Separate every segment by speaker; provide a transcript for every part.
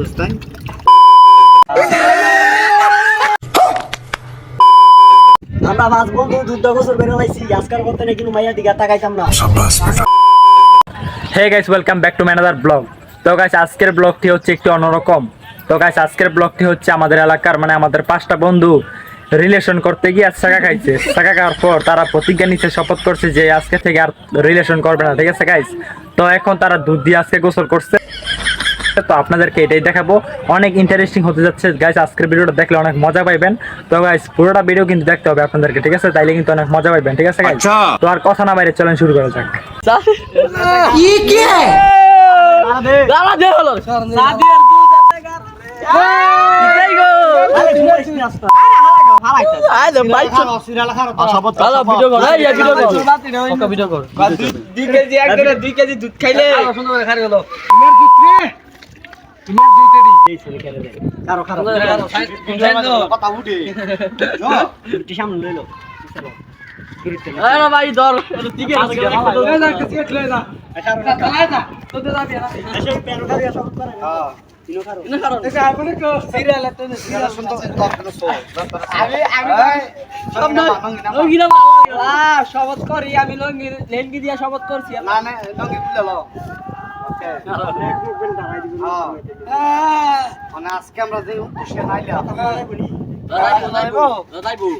Speaker 1: করছ তাই
Speaker 2: আমরা পাঁচ বন্ধু দুধ গোসল বেরো লাইছি। আজকাল করতে নাকি মাইয়া দিঘা তাকাইতাম না।
Speaker 3: Hey guys welcome back to ম্যানাদার blog তো গাইস আজকের ব্লগটি হচ্ছে একটু অন্যরকম। তো গাইস আজকের ব্লগটি হচ্ছে আমাদের এলাকার মানে আমাদের পাঁচটা বন্ধু রিলেশন করতে গিয়ে আজ টাকা খাইছে। টাকা খাওয়ার পর তারা প্রতিজ্ঞা নিচ্ছে শপথ করছে যে আজকে থেকে আর রিলেশন করবে না ঠিক আছে গাইস তো এখন তারা দুধ দিয়ে আজকে গোসল করছে। তো আপনাদেরকে এটাই দেখাবো। অনেক ইন্টারেস্টিং হতে যাচ্ছে। গাইস আজকের ভিডিওটা দেখলে অনেক মজা পাইবেন। তো গাইস পুরোটা ভিডিও কিন্তু দেখতে হবে আপনাদেরকে ঠিক আছে? তাইলে কিন্তু অনেক মজা পাইবেন ঠিক আছে guys? তো আর কথা না বাইরে চলেন শুরু করা যাক।
Speaker 2: খারো
Speaker 4: শপথ করি আমি লঙ্গি লেঙ্গি দিয়া শপথ করছি।
Speaker 1: আজকে আমরা যে উদ্দেশ্যে নাইলাম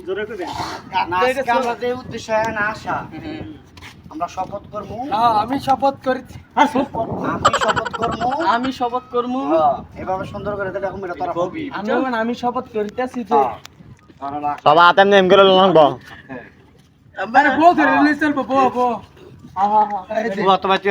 Speaker 2: জোরে কইবেন
Speaker 1: আজকে আমরা যে উদ্দেশ্যে না আসা আমরা শপথ করব
Speaker 4: আমি শপথ করেছি
Speaker 2: আর
Speaker 1: আমি শপথ করব
Speaker 4: আমি শপথ করব
Speaker 1: এভাবে সুন্দর করে
Speaker 4: আমি আমি শপথ করিতেছি যে
Speaker 3: সবাই আতেন নেম গেল লঙ্গ
Speaker 4: মানে বউ ধরে নিয়ে চলবো বউ বউ।
Speaker 1: তোমার তুই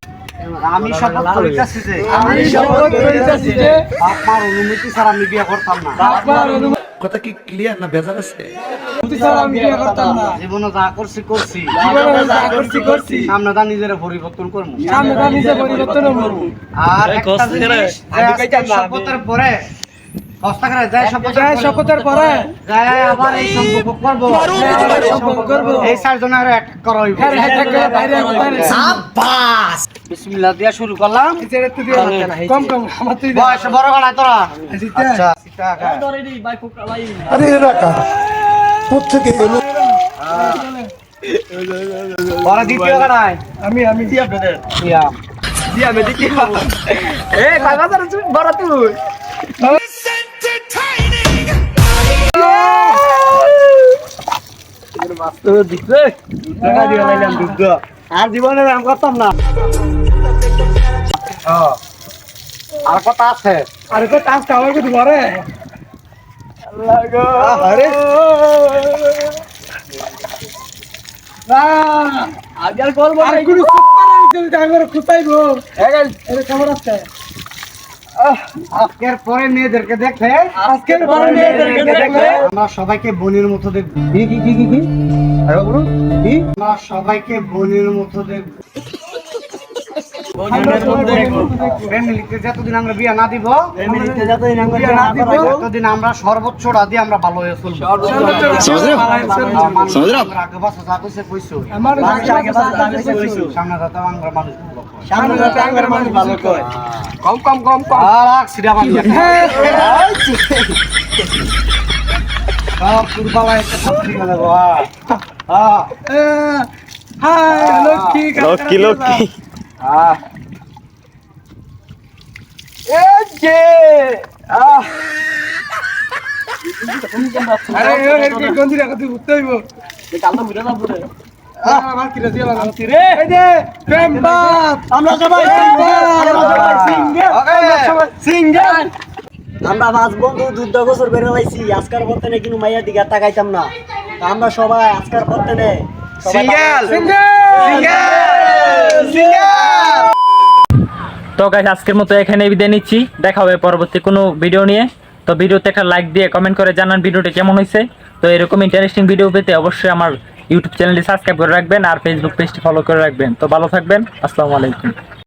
Speaker 1: আমি শপথ যে
Speaker 4: আমি শপথ যে
Speaker 1: অনুমতি ছাড়া আমি বিয়ে করতাম না
Speaker 4: অনুমতি
Speaker 5: কথা কি ক্লিয়ার না বেজার আছে
Speaker 1: যা করছি করছি
Speaker 4: যা করছি করছি
Speaker 1: দা পরিবর্তন করব
Speaker 4: দা পরিবর্তন করব
Speaker 1: আর একটা জিনিস আমি কইতাম না শপথের পরে
Speaker 4: পরে
Speaker 1: এই সম্পর্ক
Speaker 4: এই
Speaker 1: করা হইব বিসমিল্লাহ দিয়া শুরু করলাম।
Speaker 4: কম কম
Speaker 1: বয়স বড় গলায় তোরা। আচ্ছা,
Speaker 5: আরে রাখা কোথেকে এলো?
Speaker 1: বড় দ্বিতীয় গলায়।
Speaker 4: আমি আমি। দিয়া বেদে
Speaker 1: ইয়া
Speaker 4: দিয়া বেদে কি এ কাগাজার বড় তুই। ইয়ে! মাস্টার
Speaker 1: দিতে দিয়ে দুধ
Speaker 2: আর জীবনে আমি করতাম না।
Speaker 1: আর কথা আছে?
Speaker 4: আরে তো টাস্ক আমার বড়
Speaker 1: আরে।
Speaker 4: আজ আর না। এগুলো সুপার ডাঙ্গর খুঁতাইবো এর খবর আছে?
Speaker 1: আজকের পরে মেয়েদেরকে দেখলে?
Speaker 4: আজকের পরে মেয়েদেরকে দেখলে?
Speaker 1: আমরা সবাইকে বোনের মতো দেখব।
Speaker 4: কি কি কি কি কি? আরে বলুন কি?
Speaker 1: আমরা সবাইকে বোনের মতো দেখব। ফ্যামিলিতে যতদিন আমরা বিয়ে না দিব
Speaker 2: আমরা
Speaker 1: না ততদিন আমরা সর্বোচ্চটা দিয়ে আমরা ভালো হয়ে চলবো। আগে বাসা যা কইছে কইছো।
Speaker 4: আমার
Speaker 2: মানুষ।
Speaker 1: সামনে যাতে আমরা মানুষ
Speaker 2: সামনে যাতে আঙ্গার মানুষ ভালো কয়।
Speaker 4: কম কম কম কম।
Speaker 1: আর আগ সিধা সব দুর্বলা একটা কথা গো, হ্যাঁ। হ্যাঁ,
Speaker 4: হাই লক্ষ্মী
Speaker 3: লক্ষ্মী।
Speaker 2: সিঙ্গেল আমরা সবাই সিঙ্গেল পাঁচ বন্ধু দুধ গোসল বেরো লাইছি আজকার পথে নাকি মাইয়া দিঘা তাকাইতাম না। আমরা সবাই আজকার পথে নে
Speaker 1: সিঙ্গেল
Speaker 3: তো গাইস আজকের মতো এখানে বিদায় নিচ্ছি। দেখা হবে পরবর্তী কোনো ভিডিও নিয়ে। তো ভিডিওতে একটা লাইক দিয়ে কমেন্ট করে জানান ভিডিওটি কেমন হয়েছে। তো এরকম ইন্টারেস্টিং ভিডিও পেতে অবশ্যই আমার ইউটিউব চ্যানেলটি সাবস্ক্রাইব করে রাখবেন আর ফেসবুক পেজটি ফলো করে রাখবেন। তো ভালো থাকবেন। আসসালামু আলাইকুম।